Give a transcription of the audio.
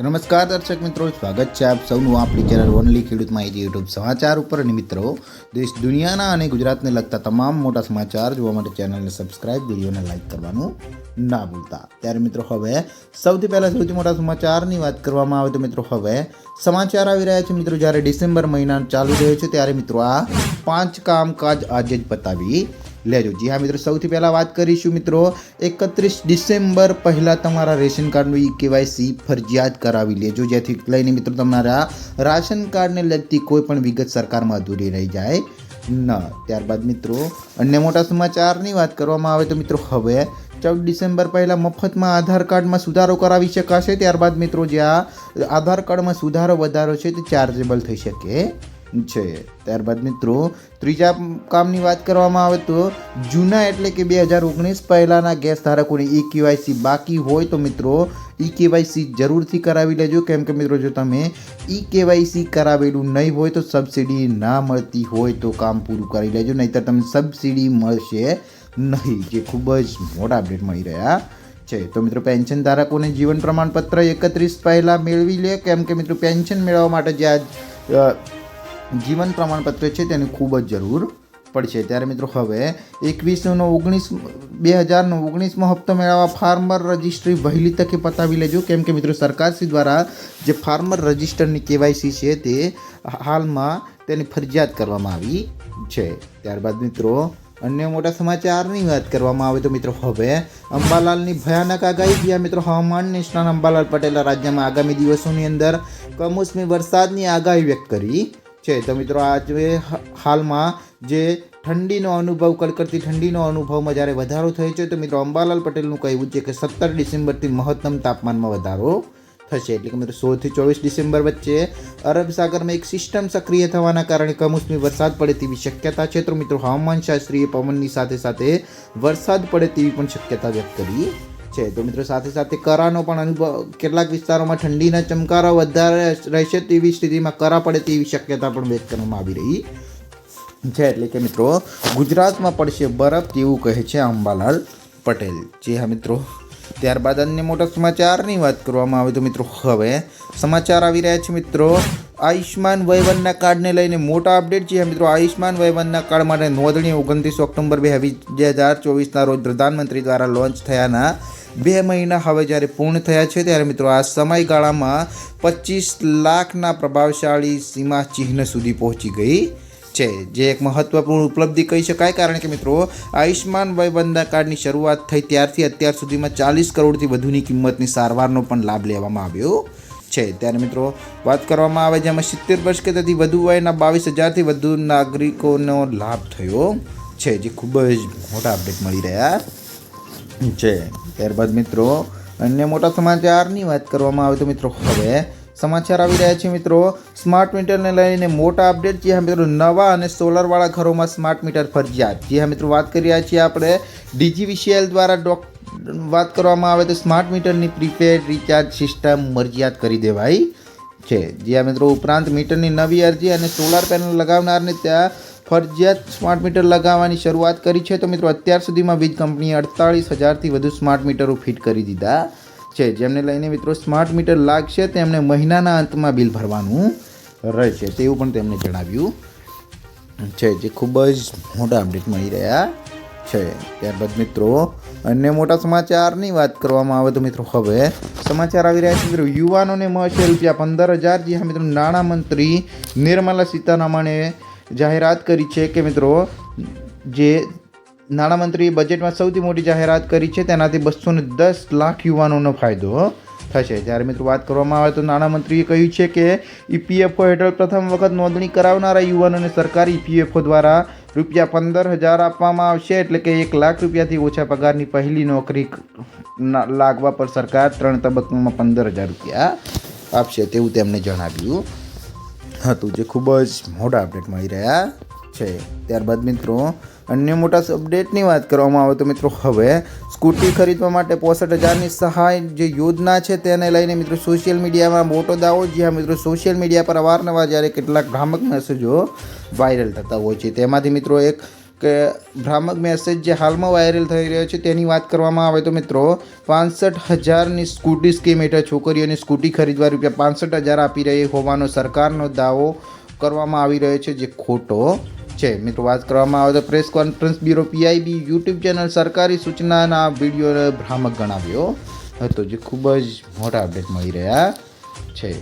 નમસ્કાર, દર્શક મિત્રો. સ્વાગત છે આપ સૌનું આપણી ચેનલ ઓનલી ખેડૂત માહિતી યુટ્યુબ સમાચાર ઉપર. અને મિત્રો, દેશ, દુનિયાના અને ગુજરાતને લગતા તમામ મોટા સમાચાર જોવા માટે ચેનલને સબસ્ક્રાઇબ વિડીયોને લાઇક કરવાનું ના ભૂલતા. ત્યારે મિત્રો, હવે સૌથી પહેલાં સૌથી મોટા સમાચારની વાત કરવામાં આવે તો મિત્રો, હવે સમાચાર આવી રહ્યા છે મિત્રો. જ્યારે ડિસેમ્બર મહિના ચાલુ રહ્યો છે, ત્યારે મિત્રો, આ પાંચ કામકાજ આજે જ બતાવી લેજો. જી હા મિત્રો, સૌથી પહેલાં વાત કરીશું મિત્રો, એકત્રીસ ડિસેમ્બર પહેલાં તમારા રેશન કાર્ડનું ઈ કેવાયસી ફરજિયાત કરાવી લેજો. જેથી લઈને મિત્રો, તમારા રાશન કાર્ડને લગતી કોઈ પણ વિગત સરકારમાં અધૂરી રહી જાય ન. ત્યારબાદ મિત્રો, અન્ય મોટા સમાચારની વાત કરવામાં આવે તો મિત્રો, હવે ચૌદ ડિસેમ્બર પહેલાં મફતમાં આધાર કાર્ડમાં સુધારો કરાવી શકાશે. ત્યારબાદ મિત્રો જે આ આધાર કાર્ડમાં સુધારો વધારો છે, તે ચાર્જેબલ થઈ શકે છે. ત્યારબાદ મિત્રો, ત્રીજા કામની વાત કરવામાં આવે તો જૂના એટલે કે બે હજાર ઓગણીસ પહેલાંના ગેસ ધારકોને ઈ કેવાયસી બાકી હોય તો મિત્રો ઈ કેવાયસી જરૂરથી કરાવી લેજો. કેમ કે મિત્રો, જો તમે ઈ કેવાયસી કરાવેલું નહીં હોય તો સબસિડી ના મળતી હોય તો કામ પૂરું કરી લેજો. નહીંતર તમને સબસિડી મળશે નહીં, જે ખૂબ જ મોટા અપડેટ મળી રહ્યા છે. તો મિત્રો, પેન્શન ધારકોને જીવન પ્રમાણપત્ર એકત્રીસ પહેલાં મેળવી લે. કેમ કે મિત્રો, પેન્શન મેળવવા માટે જે આ જીવન પ્રમાણપત્ર છે તેની ખૂબ જ જરૂર પડશે. ત્યારે મિત્રો હવે એકવીસનો ઓગણીસ બે હજારનો ઓગણીસમો હપ્તો મેળવવા ફાર્મર રજિસ્ટ્રી વહેલી તકે પતાવી લેજો. કેમ કે મિત્રો સરકારશ્રી દ્વારા જે ફાર્મર રજિસ્ટરની કેવાયસી છે તે હાલમાં તેની ફરજિયાત કરવામાં આવી છે. ત્યારબાદ મિત્રો અન્ય મોટા સમાચારની વાત કરવામાં આવે તો મિત્રો હવે અંબાલાલની ભયાનક આગાહી જ્યાં મિત્રો હવામાન નિષ્ણાત અંબાલાલ પટેલે રાજ્યમાં આગામી દિવસોની અંદર કમોસમી વરસાદની આગાહી વ્યક્ત કરી. છે. તો મિત્રો, આજે હાલમાં જે ઠંડીનો અનુભવ, કડકડતી ઠંડીનો અનુભવમાં જ્યારે વધારો થયો છે, તો મિત્રો, અંબાલાલ પટેલનું કહેવું છે કે સત્તર ડિસેમ્બરથી મહત્તમ તાપમાનમાં વધારો થશે. એટલે કે મિત્રો, સોળથી ચોવીસ ડિસેમ્બર વચ્ચે અરબ સાગરમાં એક સિસ્ટમ સક્રિય થવાના કારણે કમોસમી વરસાદ પડે તેવી શક્યતા છે. તો મિત્રો, હવામાન શાસ્ત્રીએ પવનની સાથે સાથે વરસાદ પડે તેવી પણ શક્યતા વ્યક્ત કરી છે. તો મિત્રો સાથે સાથે કરાનો પણ અનુભવ, કેટલાક વિસ્તારોમાં ઠંડીના ચમકારા વધારે રહેશે તેવી સ્થિતિમાં કરા પડે તેવી શક્યતા પણ વ્યક્ત કરવામાં આવી રહી છે. એટલે કે મિત્રો, ગુજરાતમાં પડશે બરફ તેવું કહે છે અંબાલાલ પટેલ. જે હા મિત્રો. ત્યારબાદ અન્ય મોટા સમાચારની વાત કરવામાં આવે તો મિત્રો, હવે સમાચાર આવી રહ્યા છે મિત્રો. આયુષ્માન વયવનના કાર્ડને લઈને મોટા અપડેટ. છે મિત્રો આયુષ્માન વયવનના કાર્ડ માટે નોંધણી ઓગણત્રીસ ઓક્ટોબર બે હજાર ચોવીસના રોજ પ્રધાનમંત્રી દ્વારા લોન્ચ થયાના બે મહિના હવે જ્યારે પૂર્ણ થયા છે, ત્યારે મિત્રો આ સમયગાળામાં પચીસ લાખના પ્રભાવશાળી સીમા ચિહ્ન સુધી પહોંચી ગઈ છે, જે એક મહત્વપૂર્ણ ઉપલબ્ધિ કહી શકાય. કારણ કે મિત્રો આયુષ્માન વયવંદના કાર્ડની શરૂઆત થઈ ત્યારથી અત્યાર સુધીમાં ચાલીસ કરોડથી વધુની કિંમતની સારવારનો પણ લાભ લેવામાં આવ્યો છે. ત્યારે મિત્રો, વાત કરવામાં આવે જેમાં સિત્તેર વર્ષ કે તેથી વધુ વયના બાવીસ હજારથી વધુ નાગરિકોનો લાભ થયો છે, જે ખૂબ જ મોટા અપડેટ મળી રહ્યા છે. ત્યારબાદ મિત્રો, અન્ય મોટા સમાચારની વાત કરવામાં આવે તો મિત્રો, હવે સમાચાર આવી રહ્યા છે મિત્રો. સ્માર્ટ મીટરને લઈને મોટા અપડેટ. જે હા મિત્રો, નવા અને સોલરવાળા ઘરોમાં સ્માર્ટ મીટર ફરજિયાત. જે હા મિત્રો, વાત કરી રહ્યા છીએ આપણે ડીજીવીસીએલ દ્વારા. ડોક, વાત કરવામાં આવે તો સ્માર્ટ મીટરની પ્રીપેડ રિચાર્જ સિસ્ટમ મરજિયાત કરી દેવાઈ છે. જ્યાં મિત્રો, ઉપરાંત મીટરની નવી અરજી અને સોલાર પેનલ લગાવનારને ત્યાં ફરજિયાત સ્માર્ટ મીટર લગાવવાની શરૂઆત કરી છે. તો મિત્રો, અત્યાર સુધીમાં વીજ કંપનીએ અડતાળીસ હજારથી વધુ સ્માર્ટ મીટરો ફિટ કરી દીધા છે. જેમને લઈને મિત્રો, સ્માર્ટ મીટર લાગશે તેમણે મહિનાના અંતમાં બિલ ભરવાનું રહેશે. તેવું પણ તેમણે જણાવ્યું છે જે ખૂબ જ મોટા અપડેટ મળી રહ્યા છે. ત્યારબાદ મિત્રો, અન્ય મોટા સમાચારની વાત કરવામાં આવે તો મિત્રો, હવે સમાચાર આવી રહ્યા છે. મિત્રો, યુવાનોને મળશે રૂપિયા પંદર હજાર. જે હા મિત્રો, નાણામંત્રી નિર્મલા સીતારામણે જાહેરાત કરી છે કે મિત્રો, જે નાણામંત્રીએ બજેટમાં સૌથી મોટી જાહેરાત કરી છે, તેનાથી બસો ને દસ લાખ યુવાનોનો ફાયદો થશે. જ્યારે મિત્રો વાત કરવામાં આવે તો નાણામંત્રીએ કહ્યું છે કે ઈપીએફઓ હેઠળ પ્રથમ વખત નોંધણી કરાવનારા યુવાનોને સરકાર ઈપીએફઓ દ્વારા રૂપિયા પંદર હજાર આપવામાં આવશે, એટલે કે એક લાખ રૂપિયાથી ઓછા પગારની પહેલી નોકરી લાગવા પર સરકાર ત્રણ તબક્કામાં પંદર હજાર રૂપિયા આપશે, તેવું તેમણે જણાવ્યું. હતું, જે ખૂબ જ મોટા અપડેટ મળી રહ્યા છે. ત્યારબાદ મિત્રો, અન્ય મોટા અપડેટની વાત કરવામાં આવે તો મિત્રો, હવે સ્કૂટી ખરીદવા માટે પોસઠ હજારની સહાય જે યોજના છે તેને લઈને મિત્રો સોશિયલ મીડિયામાં મોટો દાવો, જ્યાં મિત્રો સોશિયલ મીડિયા પર અવારનવાર જ્યારે કેટલાક ભ્રામક મેસેજો વાયરલ થતા હોય છે. તેમાંથી મિત્રો એક કે ભ્રામક મેસેજ જે હાલમાં વાયરલ થઈ રહ્યો છે તેની વાત કરવામાં આવે તો મિત્રો, પાંસઠ હજારની સ્કૂટી સ્કીમ હેઠળ છોકરીઓને સ્કૂટી ખરીદવા રૂપિયા પાંસઠ હજાર આપી રહી હોવાનો સરકારનો દાવો કરવામાં આવી રહ્યો છે, જે ખોટો છે. મિત્રો, વાત કરવામાં આવે તો press conference bureau PIB YouTube channel સરકારી સૂચનાના વીડિયો ભ્રામક ગણાવ્યો હતો, જે ખૂબ જ મોટા અપડેટ મળી રહ્યા છે.